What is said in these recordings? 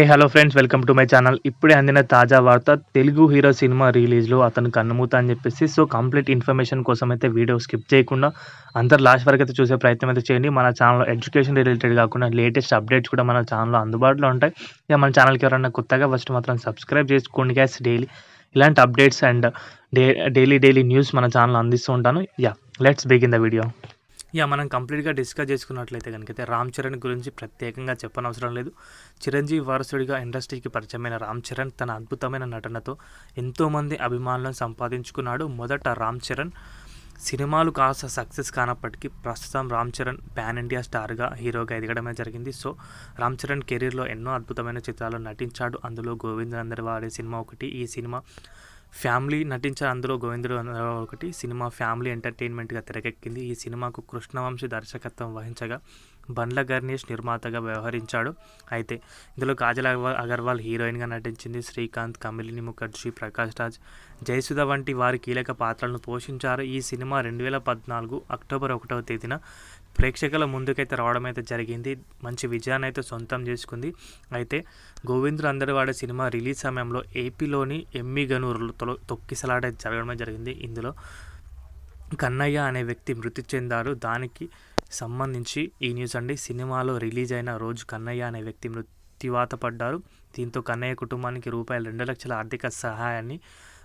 Hey hello friends welcome to my channel ఇప్పుడే అందిన తాజా వార్త తెలుగు హీరో సినిమా రిలీజ్లో అతను కన్నుమూత అని చెప్పేసి సో కంప్లీట్ ఇన్ఫర్మేషన్ కోసం అయితే వీడియో స్కిప్ చేయకుండా అందరు లాస్ట్ వరకు అయితే చూసే ప్రయత్నం అయితే చేయండి. మన ఛానల్లో ఎడ్యుకేషన్ రిలేటెడ్ కాకుండా లేటెస్ట్ అప్డేట్స్ కూడా మన ఛానల్లో అందుబాటులో ఉంటాయి. ఇక మన ఛానల్కి ఎవరైనా కొత్తగా ఫస్ట్ మాత్రం సబ్స్క్రైబ్ చేసుకోండి గ్యాస్ డైలీ ఇలాంటి updates and day daily daily news మన ఛానల్ అందిస్తూ ఉంటాను. Yeah let's begin the video yeah మనం కంప్లీట్గా డిస్కస్ చేసుకున్నట్లయితే కనుకైతే రామ్ చరణ్ గురించి ప్రత్యేకంగా చెప్పనవసరం లేదు. చిరంజీవి వారసుడిగా ఇండస్ట్రీకి పరిచయమైన రామ్ చరణ్ తన అద్భుతమైన నటనతో ఎంతోమంది అభిమానులను సంపాదించుకున్నాడు. మొదట రామ్ చరణ్ సినిమాలు కాస్త సక్సెస్ కానప్పటికీ ప్రస్తుతం రామ్ చరణ్ పాన్ ఇండియా స్టార్గా హీరోగా ఎదగడమే జరిగింది. సో రామ్ చరణ్ కెరీర్లో ఎన్నో అద్భుతమైన చిత్రాలు నటించాడు. అందులో గోవింద్ వాడే సినిమా ఒకటి. ఈ సినిమా ఫ్యామిలీ నటించారు అందులో గోవిందుడు ఒకటి. సినిమా ఫ్యామిలీ ఎంటర్టైన్మెంట్గా తెరకెక్కింది. ఈ సినిమాకు కృష్ణవంశీ దర్శకత్వం వహించగా బండ్ల గర్నేష్ నిర్మాతగా వ్యవహరించాడు. అయితే ఇందులో కాజల్ అగర్వాల్ హీరోయిన్గా నటించింది శ్రీకాంత్ కమిలిని ముఖర్జీ ప్రకాష్ రాజ్ జయసుధ వంటి వారి కీలక పాత్రలను పోషించారు. ఈ సినిమా రెండు వేల పద్నాలుగు అక్టోబర్ ఒకటవ తేదీన ప్రేక్షకుల ముందుకైతే రావడం అయితే జరిగింది. మంచి విజయాన్ని అయితే సొంతం చేసుకుంది. అయితే గోవిందుడు అందరివాడ సినిమా రిలీజ్ సమయంలో ఏపీలోని ఎమ్మి గనూరులో తొక్కిసలాట జరగడమే జరిగింది. ఇందులో కన్నయ్య అనే వ్యక్తి మృతి చెందారు దానికి సంబంధించి ఈ న్యూస్ అండి. సినిమాలో రిలీజ్ అయిన రోజు కన్నయ్య అనే వ్యక్తి మృత్యువాత పడ్డారు. దీంతో కన్నయ్య కుటుంబానికి రూపాయలు రెండు లక్షల ఆర్థిక సహాయాన్ని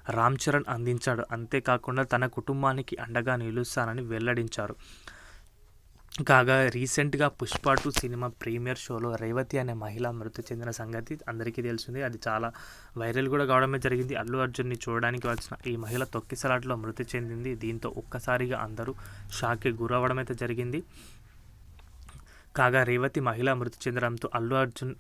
రామ్ చరణ్ అందించాడు. అంతేకాకుండా తన కుటుంబానికి అండగా నిలుస్తానని వెల్లడించారు. కాగా రీసెంట్గా పుష్ప టూ సినిమా ప్రీమియర్ షోలో రేవతి అనే మహిళ మృతి చెందిన సంగతి అందరికీ తెలిసింది. అది చాలా వైరల్ కూడా కావడమే జరిగింది. అల్లు అర్జున్ని చూడడానికి వచ్చిన ఈ మహిళ తొక్కిసలాట్లో మృతి చెందింది. దీంతో ఒక్కసారిగా అందరూ షాక్కి గురవ్వడమైతే జరిగింది. కాగా రేవతి మహిళ మృతి చెందడంతో అల్లు అర్జున్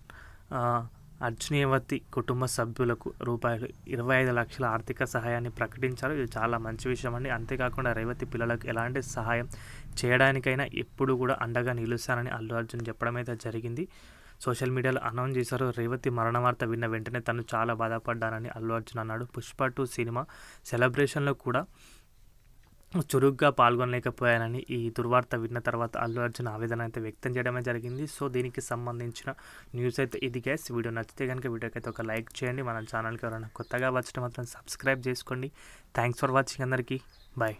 అర్జునేవతి కుటుంబ సభ్యులకు రూపాయలు ఇరవై ఐదు లక్షల ఆర్థిక సహాయాన్ని ప్రకటించారు. ఇది చాలా మంచి విషయం అండి. అంతేకాకుండా రేవతి పిల్లలకు ఎలాంటి సహాయం చేయడానికైనా ఎప్పుడు కూడా అండగా నిలుస్తానని అల్లు అర్జున్ చెప్పడం అయితే జరిగింది. సోషల్ మీడియాలో అనౌన్స్ చేశారు రేవతి మరణ వార్త విన్న వెంటనే తను చాలా బాధపడ్డానని అల్లు అర్జున్ అన్నాడు. పుష్ప టూ సినిమా సెలబ్రేషన్లో కూడా చురుగ్గా పాల్గొనలేకపోయానని ఈ దుర్వార్త విన్న తర్వాత అల్లు అర్జున్ ఆవేదన అయితే వ్యక్తం చేయడమే జరిగింది. సో దీనికి సంబంధించిన న్యూస్ అయితే ఇది గ్యాస్ వీడియో నచ్చితే కనుక వీడియోకి అయితే ఒక లైక్ చేయండి. మన ఛానల్కి ఎవరైనా కొత్తగా వచ్చిన మాత్రం సబ్స్క్రైబ్ చేసుకోండి. థ్యాంక్స్ ఫర్ వాచింగ్ అందరికీ. బాయ్